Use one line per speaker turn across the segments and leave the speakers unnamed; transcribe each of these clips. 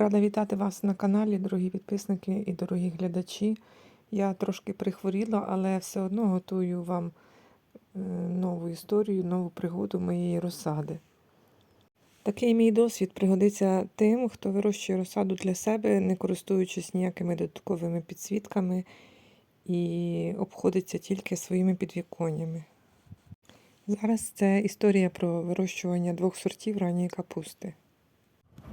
Рада вітати вас на каналі, дорогі підписники і дорогі глядачі. Я трошки прихворіла, але все одно готую вам е, нову історію, нову пригоду моєї розсади. Такий мій досвід пригодиться тим, хто вирощує розсаду для себе, не користуючись ніякими додатковими підсвітками і обходиться тільки своїми підвіконнями. Зараз це історія про вирощування двох сортів ранньої капусти.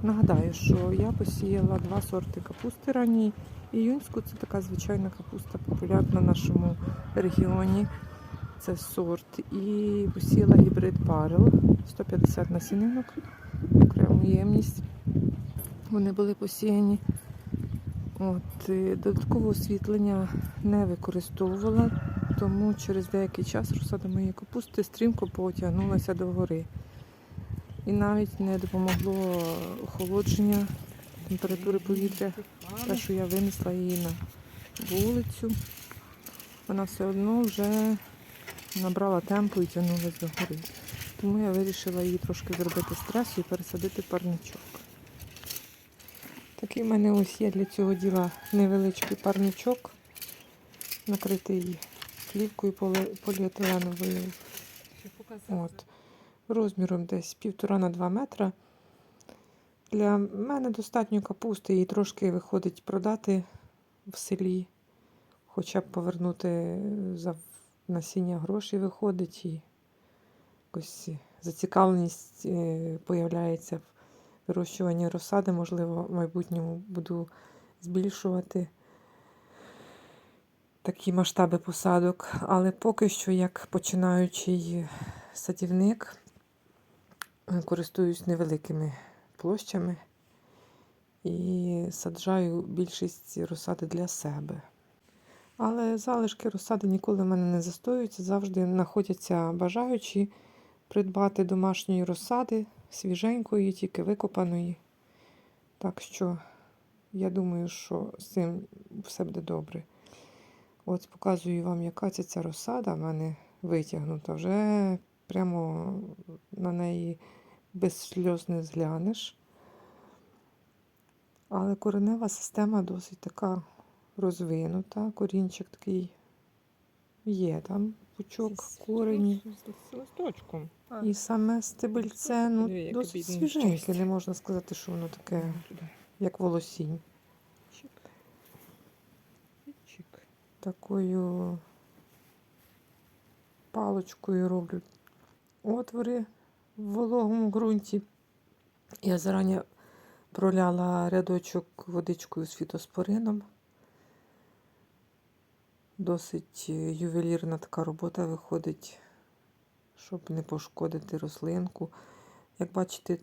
Нагадаю, що я посіяла два сорти капусти ранньої. Іюнську це така звичайна капуста, популярна в нашому регіоні. Це сорт. І посіяла гібрид Барел 150 насінинок, окрему ємність. Вони були посіяні. От, і додаткового освітлення не використовувала, тому через деякий час розсада моєї капусти стрімко потягнулася до гори. І навіть не допомогло охолодження температури повітря, те, що я винесла її на вулицю. Вона все одно вже набрала темпу і тягнулася до гори. Тому я вирішила її трошки зробити стресу і пересадити парничок. Такий в мене ось є для цього діла невеличкий парничок, накритий плівкою поліетиленовою. От. Розміром десь півтора на два метра. Для мене достатньо капусти і трошки виходить продати в селі, хоча б повернути за насіння гроші виходить і якось зацікавленість е, появляється в вирощуванні розсади. Можливо, в майбутньому буду збільшувати такі масштаби посадок. Але поки що, як починаючий садівник, користуюсь невеликими площами і саджаю більшість розсади для себе. Але залишки розсади ніколи в мене не застоюються, завжди знаходяться бажаючі придбати домашньої розсади, свіженької, тільки викопаної. Так що я думаю, що з цим все буде добре. От показую вам, яка це ця розсада в мене витягнута. Вже прямо на неї без сльоз не зглянеш. Але коренева система досить така розвинута. Корінчик такий є там пучок корені.
З листочком.
І саме стебельце ну, досить свіженьке. Не можна сказати, що воно таке, як волосінь. Такою паличкою роблю отвори в вологому ґрунті. Я зарані проляла рядочок водичкою з фітоспорином. Досить е, ювелірна така робота виходить, щоб не пошкодити рослинку. Як бачите,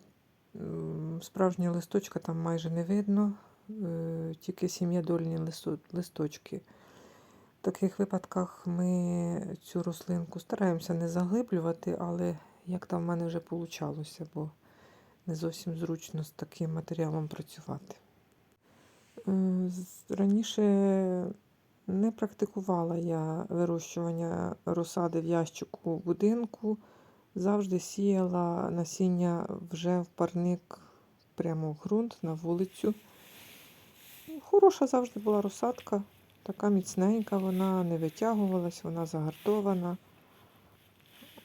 справжнього листочка там майже не видно, е, тільки сім'ядольні листо- листочки. Таких випадках ми цю рослинку стараємося не заглиблювати, але як там в мене вже вийшло, бо не зовсім зручно з таким матеріалом працювати. Е, Раніше не практикувала я вирощування розсади в ящику будинку. Завжди сіяла насіння вже в парник прямо в ґрунт на вулицю. Хороша завжди була розсадка, така міцненька, вона не витягувалась, вона загартована.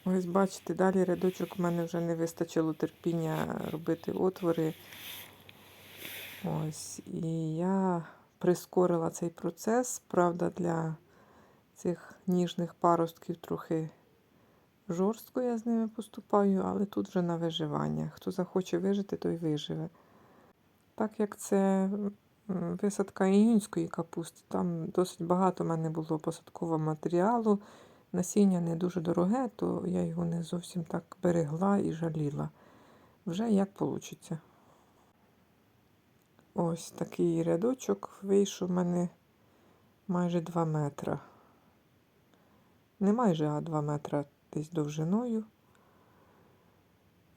Ось бачите, далі рядочок в мене вже не вистачило терпіння робити отвори. Ось, і я прискорила цей процес. Правда, для цих ніжних паростків трохи жорстко я з ними поступаю, але тут вже на виживання. Хто захоче вижити, той виживе. Так як це висадка іюнської капусти, там досить багато в мене було посадкового матеріалу. Насіння не дуже дороге, то я його не зовсім так берегла і жаліла. Вже як вийде. Ось такий рядочок вийшов в мене майже 2 метра. Не майже, а 2 метра десь довжиною.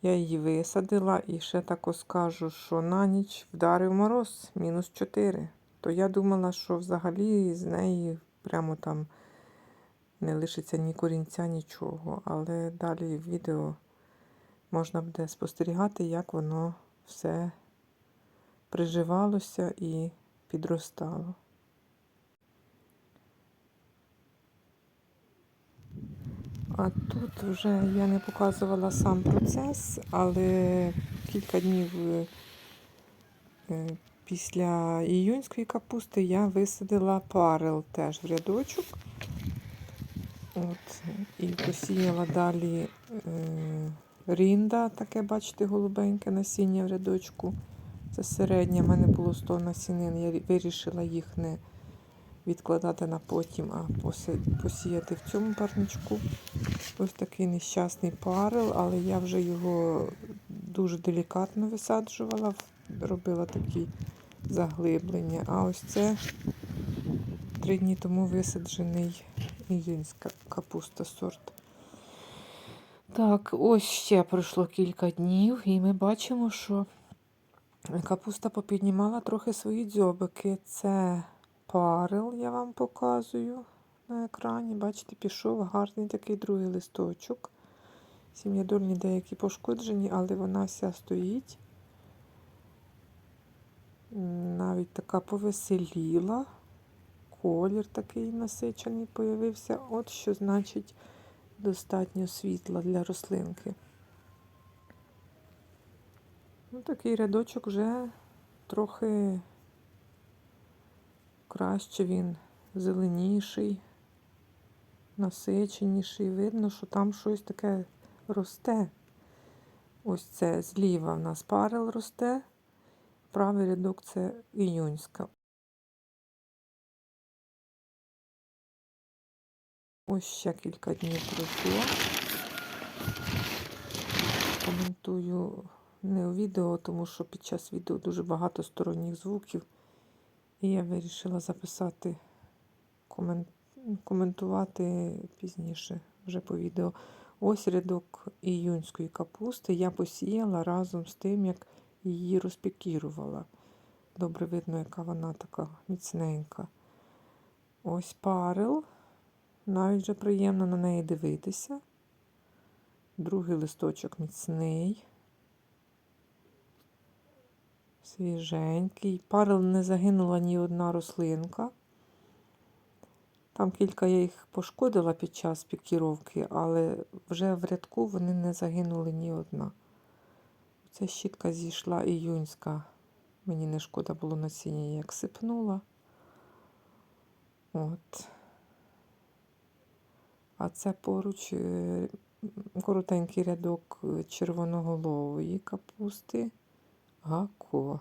Я її висадила і ще тако скажу, що на ніч вдарив мороз мінус 4. То я думала, що взагалі з неї прямо там не лишиться ні корінця, нічого. Але далі в відео можна буде спостерігати, як воно все приживалося і підростало. А тут вже я не показувала сам процес, але кілька днів е, е, після іюнської капусти я висадила парел теж в рядочок. От, і посіяла далі е, рінда, таке, бачите, голубеньке насіння в рядочку. Це середнє, в мене було 100 насінин. Я вирішила їх не відкладати на потім, а посіяти в цьому парничку. Ось такий нещасний парел, але я вже його дуже делікатно висаджувала, робила такі заглиблення. А ось це три дні тому висаджений індійська капуста сорт. Так, ось ще пройшло кілька днів, і ми бачимо, що капуста попіднімала трохи свої дзьобики. Це парел, я вам показую на екрані. Бачите, пішов гарний такий другий листочок. Сім'ядольні деякі пошкоджені, але вона вся стоїть. Навіть така повеселіла. Колір такий насичений появився. От що значить достатньо світла для рослинки. Ну, такий рядочок вже трохи краще він зеленіший, насиченіший. Видно, що там щось таке росте. Ось це зліва в нас парел росте, правий рядок це іюнська. Ось ще кілька днів пройшло. Коментую не у відео, тому що під час відео дуже багато сторонніх звуків. І я вирішила записати, коментувати пізніше вже по відео. Ось рядок іюнської капусти я посіяла разом з тим, як її розпікірувала. Добре видно, яка вона така міцненька. Ось парел. Навіть вже приємно на неї дивитися. Другий листочок міцний. Свіженький. Парел не загинула ні одна рослинка. Там кілька я їх пошкодила під час пікіровки, але вже в рядку вони не загинули ні одна. Ця щітка зійшла іюнська. Мені не шкода було насіння, як сипнула. От. А це поруч е, коротенький рядок червоноголової капусти. Гако.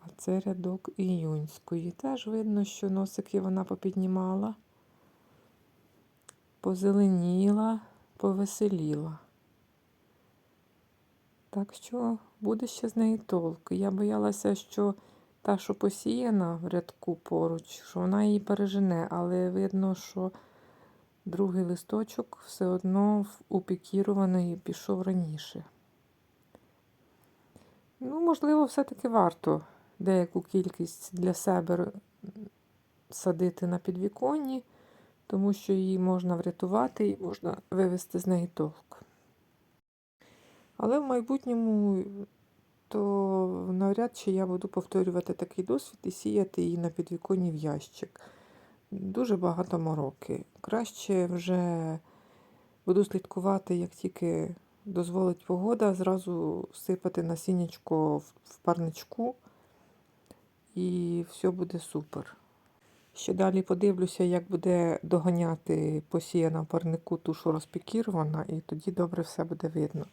А це рядок іюнської. Теж видно, що носики вона попіднімала, позеленіла, повеселіла. Так що буде ще з неї толк. Я боялася, що та, що посіяна в рядку поруч, що вона її пережене, але видно, що другий листочок все одно упікірований пішов раніше. Ну, можливо, все-таки варто деяку кількість для себе садити на підвіконні, тому що її можна врятувати і можна вивести з неї толк. Але в майбутньому то навряд чи я буду повторювати такий досвід і сіяти її на підвіконні в ящик. Дуже багато мороки. Краще вже буду слідкувати, як тільки дозволить погода, зразу сипати насіннячко в парничку і все буде супер. Ще далі подивлюся, як буде доганяти посіяна в парнику ту, що розпікірована, і тоді добре все буде видно.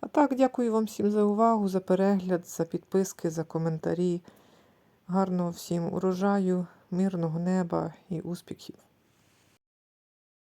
А так, дякую вам всім за увагу, за перегляд, за підписки, за коментарі. Гарного всім урожаю, мирного неба і успіхів!